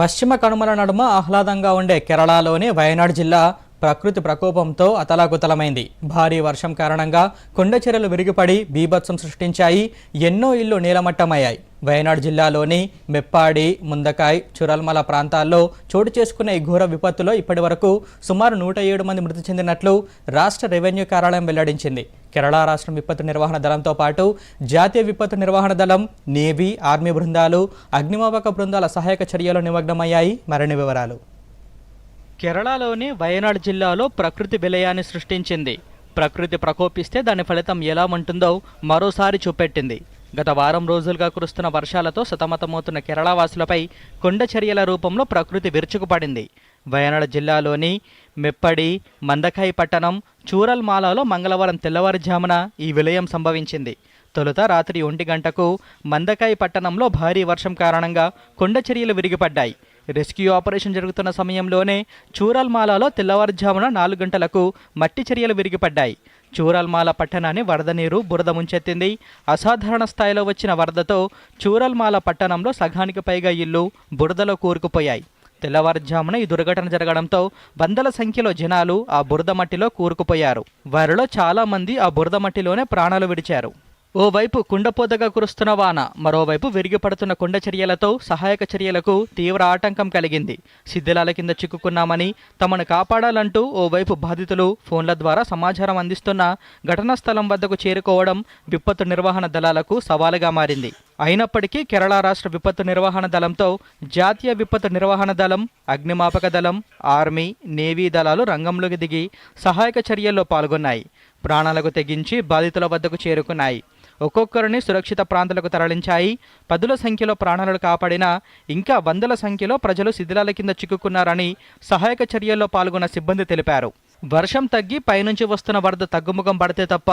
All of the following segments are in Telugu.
పశ్చిమ కనుమల నడుమ ఆహ్లాదంగా ఉండే కేరళలోని వయనాడ్ జిల్లా ప్రకృతి ప్రకోపంతో అతలాకుతలమైంది. భారీ వర్షం కారణంగా కొండచెరలు విరిగిపడి బీభత్సం సృష్టించాయి. ఎన్నో ఇళ్ళు నీలమట్టమయ్యాయి. వయనాడ్ జిల్లాలోని మెప్పాడి ముందకాయ్ చురల్మల ప్రాంతాల్లో చోటు చేసుకున్న ఈ ఘోర విపత్తులో ఇప్పటి వరకు సుమారు నూట ఏడు మంది మృతి చెందినట్లు రాష్ట్ర రెవెన్యూ కార్యాలయం వెల్లడించింది. కేరళ రాష్ట్రం విపత్తు నిర్వహణ దళంతో పాటు జాతీయ విపత్తు నిర్వహణ దళం నేవీ ఆర్మీ బృందాలు అగ్నిమాపక బృందాల సహాయక చర్యలు నిమగ్నమయ్యాయి. మరిన్ని వివరాలు. కేరళలోని వయనాడ్ జిల్లాలో ప్రకృతి విలయాన్ని సృష్టించింది. ప్రకృతి ప్రకోపిస్తే దాని ఫలితం ఎలా ఉంటుందో మరోసారి చూపెట్టింది. గత వారం రోజులుగా కురుస్తున్న వర్షాలతో సతమతమవుతున్న కేరళ వాసులపై కొండ చర్యల రూపంలో ప్రకృతి విరుచుకుపడింది. వయనాడ్ జిల్లాలోని మెప్పడి మందకాయి పట్టణం చూరల్మాలలో మంగళవారం తెల్లవారుజామున ఈ విలయం సంభవించింది. తొలుత రాత్రి ఒంటి గంటకు మందకాయి పట్టణంలో భారీ వర్షం కారణంగా కొండ చర్యలు విరిగిపడ్డాయి. రెస్క్యూ ఆపరేషన్ జరుగుతున్న సమయంలోనే చూరల్మాలలో తెల్లవారుజామున నాలుగు గంటలకు మట్టి చర్యలు విరిగిపడ్డాయి. చూరల్మాల పట్టణాన్ని వరద నీరు బురద ముంచెత్తింది. అసాధారణ స్థాయిలో వచ్చిన వరదతో చూరల్మాల పట్టణంలో సగానికి పైగా ఇల్లు బురదలో కూరుకుపోయాయి. తెల్లవారుజామున ఈ దుర్ఘటన జరగడంతో వందల సంఖ్యలో జనాలు ఆ బురద మట్టిలో కూరుకుపోయారు. వారిలో చాలామంది ఆ బురద మట్టిలోనే ప్రాణాలు విడిచారు. ఓవైపు కుండపోతగా కురుస్తున్న వాన మరోవైపు విరిగిపడుతున్న కొండ చర్యలతో సహాయక చర్యలకు తీవ్ర ఆటంకం కలిగింది. శిథిలాల కింద చిక్కుకున్నామని తమను కాపాడాలంటూ ఓవైపు బాధితులు ఫోన్ల ద్వారా సమాచారం అందిస్తున్న ఘటనా స్థలం వద్దకు చేరుకోవడం విపత్తు నిర్వహణ దళాలకు సవాలుగా మారింది. అయినప్పటికీ కేరళ రాష్ట్ర విపత్తు నిర్వహణ దళంతో జాతీయ విపత్తు నిర్వహణ దళం అగ్నిమాపక దళం ఆర్మీ నేవీ దళాలు రంగంలోకి దిగి సహాయక చర్యల్లో పాల్గొన్నాయి. ప్రాణాలకు తెగించి బాధితుల వద్దకు చేరుకున్నాయి. ఒక్కొక్కరిని సురక్షిత ప్రాంతాలకు తరలించాయి. పదుల సంఖ్యలో ప్రాణాలను కాపాడిన ఇంకా వందల సంఖ్యలో ప్రజలు శిథిలాల కింద చిక్కుకున్నారని సహాయక చర్యల్లో పాల్గొన్న సిబ్బంది తెలిపారు. వర్షం తగ్గి పైనుంచి వస్తున్న వరద తగ్గుముఖం పడితే తప్ప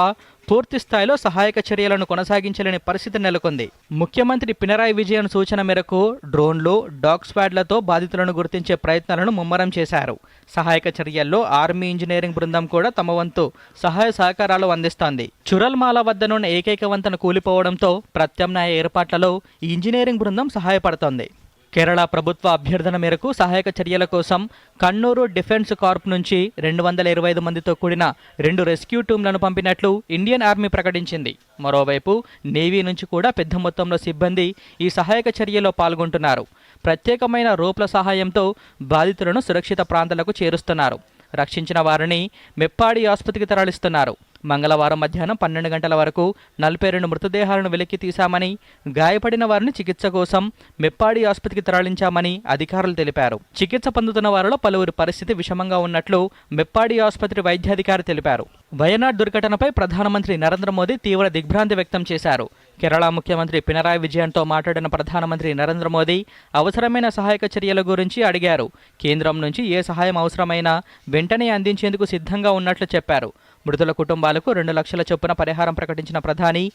పూర్తి స్థాయిలో సహాయక చర్యలను కొనసాగించలేని పరిస్థితి నెలకొంది. ముఖ్యమంత్రి పినరాయి విజయన్ సూచన మేరకు డ్రోన్లు డాగ్ స్క్వాడ్లతో బాధితులను గుర్తించే ప్రయత్నాలను ముమ్మరం చేశారు. సహాయక చర్యల్లో ఆర్మీ ఇంజనీరింగ్ బృందం కూడా తమ వంతు సహాయ సహకారాలు అందిస్తోంది. చురల్మాల వద్దనున్న ఏకైక వంతెన కూలిపోవడంతో ప్రత్యామ్నాయ ఏర్పాట్లలో ఇంజనీరింగ్ బృందం సహాయపడుతోంది. కేరళ ప్రభుత్వ అభ్యర్థన మేరకు సహాయక చర్యల కోసం కన్నూరు డిఫెన్స్ కార్ప్ నుంచి రెండు వందల ఇరవై ఐదు మందితో కూడిన రెండు రెస్క్యూ టీంలను పంపినట్లు ఇండియన్ ఆర్మీ ప్రకటించింది. మరోవైపు నేవీ నుంచి కూడా పెద్ద మొత్తంలో సిబ్బంది ఈ సహాయక చర్యలో పాల్గొంటున్నారు. ప్రత్యేకమైన రోప్ల సహాయంతో బాధితులను సురక్షిత ప్రాంతాలకు చేరుస్తున్నారు. రక్షించిన వారిని మెప్పాడి ఆసుపత్రికి తరలిస్తున్నారు. మంగళవారం మధ్యాహ్నం పన్నెండు గంటల వరకు నలభై రెండు మృతదేహాలను వెలికి తీశామని గాయపడిన వారిని చికిత్స కోసం మెప్పాడి ఆసుపత్రికి తరలించామని అధికారులు తెలిపారు. చికిత్స పొందుతున్న వారిలో పలువురి పరిస్థితి విషమంగా ఉన్నట్లు మెప్పాడి ఆసుపత్రి వైద్యాధికారి తెలిపారు. వయనాడ్ దుర్ఘటనపై ప్రధానమంత్రి నరేంద్ర మోదీ తీవ్ర దిగ్భ్రాంతి వ్యక్తం చేశారు. కేరళ ముఖ్యమంత్రి పినరాయి విజయన్తో మాట్లాడిన ప్రధానమంత్రి నరేంద్ర మోదీ అవసరమైన సహాయక చర్యల గురించి అడిగారు. కేంద్రం నుంచి ఏ సహాయం అవసరమైనా వెంటనే అందించేందుకు సిద్ధంగా ఉన్నట్లు చెప్పారు. మృతుల కుటుంబాలకు రెండు లక్షల చొప్పున పరిహారం ప్రకటించిన ప్రధాని.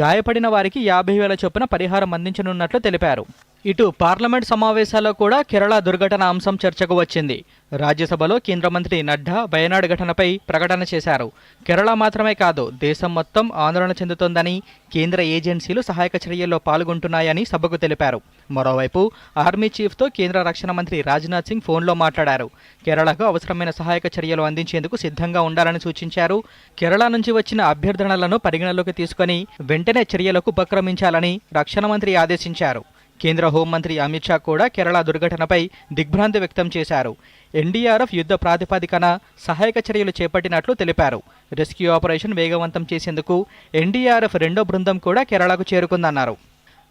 గాయపడిన వారికి యాభై వేల చొప్పున పరిహారం అందించనున్నట్లు తెలిపారు. ఇటు పార్లమెంట్ సమావేశాల్లో కూడా కేరళ దుర్ఘటన అంశం చర్చకు వచ్చింది. రాజ్యసభలో కేంద్ర మంత్రి నడ్డా బయనాడు ఘటనపై ప్రకటన చేశారు. కేరళ మాత్రమే కాదు దేశం మొత్తం ఆందోళన చెందుతోందని కేంద్ర ఏజెన్సీలు సహాయక చర్యల్లో పాల్గొంటున్నాయని సభకు తెలిపారు. మరోవైపు ఆర్మీ చీఫ్తో కేంద్ర రక్షణ మంత్రి రాజ్నాథ్ సింగ్ ఫోన్లో మాట్లాడారు. కేరళకు అవసరమైన సహాయక చర్యలు అందించేందుకు సిద్ధంగా ఉండాలని సూచించారు. కేరళ నుంచి వచ్చిన అభ్యర్థనలను పరిగణలోకి తీసుకొని వెంటనే చర్యలకు ఉపక్రమించాలని రక్షణ మంత్రి ఆదేశించారు. కేంద్ర హోంమంత్రి అమిత్ షా కూడా కేరళ దుర్ఘటనపై దిగ్భ్రాంతి వ్యక్తం చేశారు. ఎన్డీఆర్ఎఫ్ యుద్ధ ప్రాతిపదికన సహాయక చర్యలు చేపట్టినట్లు తెలిపారు. రెస్క్యూ ఆపరేషన్ వేగవంతం చేసేందుకు ఎన్డీఆర్ఎఫ్ రెండో బృందం కూడా కేరళకు చేరుకుందన్నారు.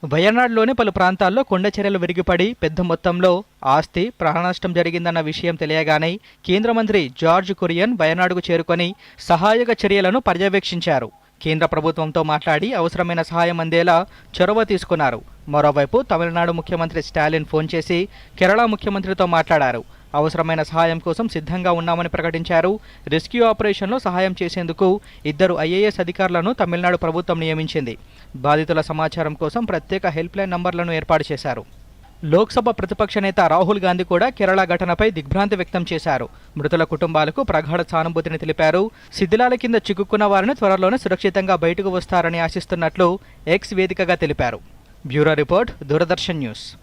వయనాడ్లోని పలు ప్రాంతాల్లో కొండ చర్యలు విరిగిపడి పెద్ద మొత్తంలో ఆస్తి ప్రాణనష్టం జరిగిందన్న విషయం తెలియగానే కేంద్ర మంత్రి జార్జ్ కురియన్ వయనాడుకు చేరుకొని సహాయక చర్యలను పర్యవేక్షించారు. కేంద్ర ప్రభుత్వంతో మాట్లాడి అవసరమైన సహాయం అందేలా చొరవ తీసుకున్నారు. మరోవైపు తమిళనాడు ముఖ్యమంత్రి స్టాలిన్ ఫోన్ చేసి కేరళ ముఖ్యమంత్రితో మాట్లాడారు. అవసరమైన సహాయం కోసం సిద్ధంగా ఉన్నామని ప్రకటించారు. రెస్క్యూ ఆపరేషన్లో సహాయం చేసేందుకు ఇద్దరు ఐఏఎస్ అధికారులను తమిళనాడు ప్రభుత్వం నియమించింది. బాధితుల సమాచారం కోసం ప్రత్యేక హెల్ప్ లైన్ నంబర్లను ఏర్పాటు చేశారు. లోక్సభ ప్రతిపక్ష నేత రాహుల్ గాంధీ కూడా కేరళ ఘటనపై దిగ్భ్రాంతి వ్యక్తం చేశారు. మృతుల కుటుంబాలకు ప్రగాఢ సానుభూతిని తెలిపారు. శిథిలాల కింద చిక్కుకున్న వారిని త్వరలోనే సురక్షితంగా బయటకు వస్తారని ఆశిస్తున్నట్లు ఎక్స్ వేదికగా తెలిపారు. Bureau report Doordarshan news.